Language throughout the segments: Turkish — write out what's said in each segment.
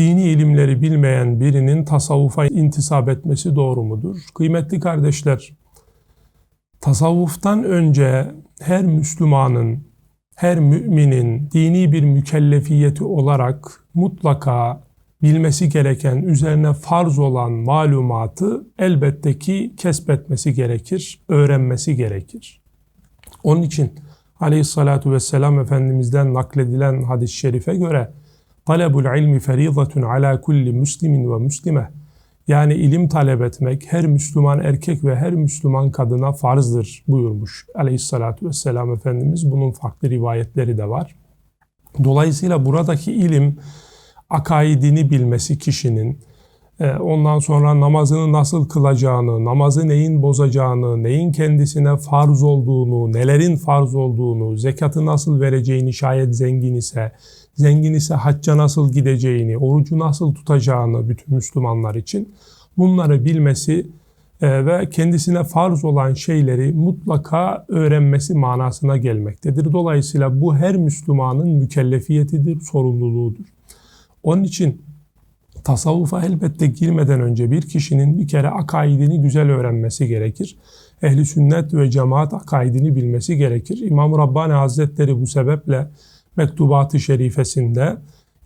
dini ilimleri bilmeyen birinin tasavvufa intisap etmesi doğru mudur? Kıymetli kardeşler, tasavvuftan önce her Müslümanın, her müminin dini bir mükellefiyeti olarak mutlaka bilmesi gereken, üzerine farz olan malumatı elbette ki kesbetmesi gerekir, öğrenmesi gerekir. Onun için aleyhissalatu vesselam Efendimiz'den nakledilen hadis-i şerife göre talebul ilmi feridatun ala kulli muslimin ve muslime yani ilim talep etmek her Müslüman erkek ve her Müslüman kadına farzdır buyurmuş aleyhissalatu vesselam Efendimiz. Bunun farklı rivayetleri de var. Dolayısıyla buradaki ilim akaidini bilmesi kişinin, ondan sonra namazını nasıl kılacağını, namazı neyin bozacağını, neyin kendisine farz olduğunu, nelerin farz olduğunu, zekatı nasıl vereceğini şayet zengin ise, zengin ise hacca nasıl gideceğini, orucu nasıl tutacağını bütün Müslümanlar için bunları bilmesi e, ve kendisine farz olan şeyleri mutlaka öğrenmesi manasına gelmektedir. Dolayısıyla bu her Müslümanın mükellefiyetidir, sorumluluğudur. Onun için tasavvufa elbette girmeden önce bir kişinin bir kere akaidini güzel öğrenmesi gerekir. Ehli sünnet ve cemaat akaidini bilmesi gerekir. İmam Rabbani Hazretleri bu sebeple mektubat-ı şerifesinde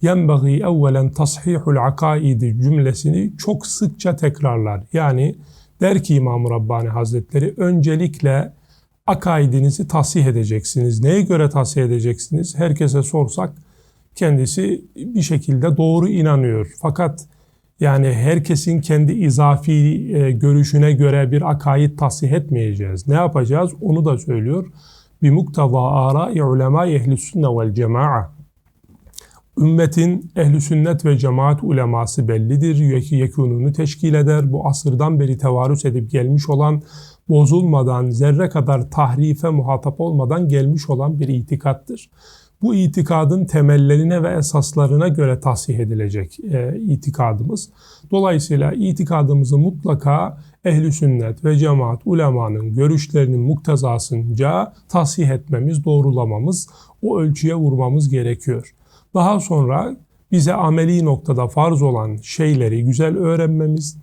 yenbagî evvelen tashihul akaidi cümlesini çok sıkça tekrarlar. Yani der ki İmam Rabbani Hazretleri öncelikle akaidinizi tasih edeceksiniz. Neye göre tasih edeceksiniz? Herkese sorsak kendisi bir şekilde doğru inanıyor. Fakat yani herkesin kendi izafi e, görüşüne göre bir akaid tasih etmeyeceğiz. Ne yapacağız? Onu da söylüyor. Bir muktava ara ulema ehli sünne vel cemaa. Ümmetin ehli sünnet ve cemaat uleması bellidir. Yekununu teşkil eder. Bu asırdan beri tevarüs edip gelmiş olan bozulmadan, zerre kadar tahrife muhatap olmadan gelmiş olan bir itikattır bu itikadın temellerine ve esaslarına göre tahsih edilecek e, itikadımız. Dolayısıyla itikadımızı mutlaka ehli sünnet ve cemaat ulemanın görüşlerinin muktezasınca tahsih etmemiz, doğrulamamız, o ölçüye vurmamız gerekiyor. Daha sonra bize ameli noktada farz olan şeyleri güzel öğrenmemiz,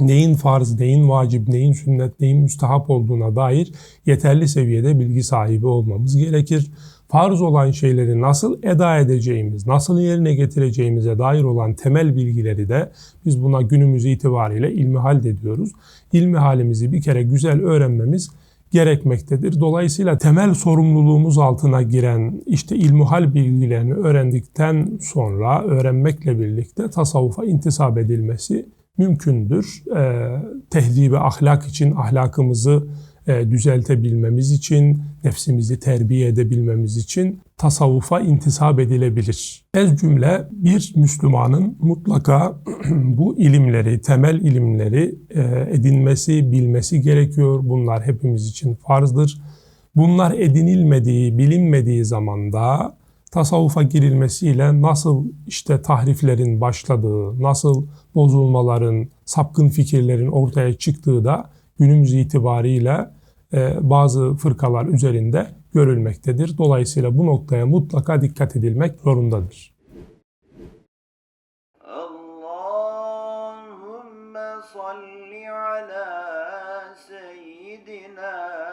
neyin farz, neyin vacip, neyin sünnet, neyin müstahap olduğuna dair yeterli seviyede bilgi sahibi olmamız gerekir farz olan şeyleri nasıl eda edeceğimiz, nasıl yerine getireceğimize dair olan temel bilgileri de biz buna günümüz itibariyle ilmihal diyoruz. halimizi bir kere güzel öğrenmemiz gerekmektedir. Dolayısıyla temel sorumluluğumuz altına giren işte ilmuhal bilgilerini öğrendikten sonra öğrenmekle birlikte tasavvufa intisap edilmesi mümkündür. Ee, tehdibi ahlak için ahlakımızı e, düzeltebilmemiz için, nefsimizi terbiye edebilmemiz için tasavvufa intisap edilebilir. Ez cümle bir Müslümanın mutlaka bu ilimleri, temel ilimleri e, edinmesi, bilmesi gerekiyor. Bunlar hepimiz için farzdır. Bunlar edinilmediği, bilinmediği zamanda tasavvufa girilmesiyle nasıl işte tahriflerin başladığı, nasıl bozulmaların, sapkın fikirlerin ortaya çıktığı da günümüz itibariyle e, bazı fırkalar üzerinde görülmektedir. Dolayısıyla bu noktaya mutlaka dikkat edilmek zorundadır. Salli ala seyyidina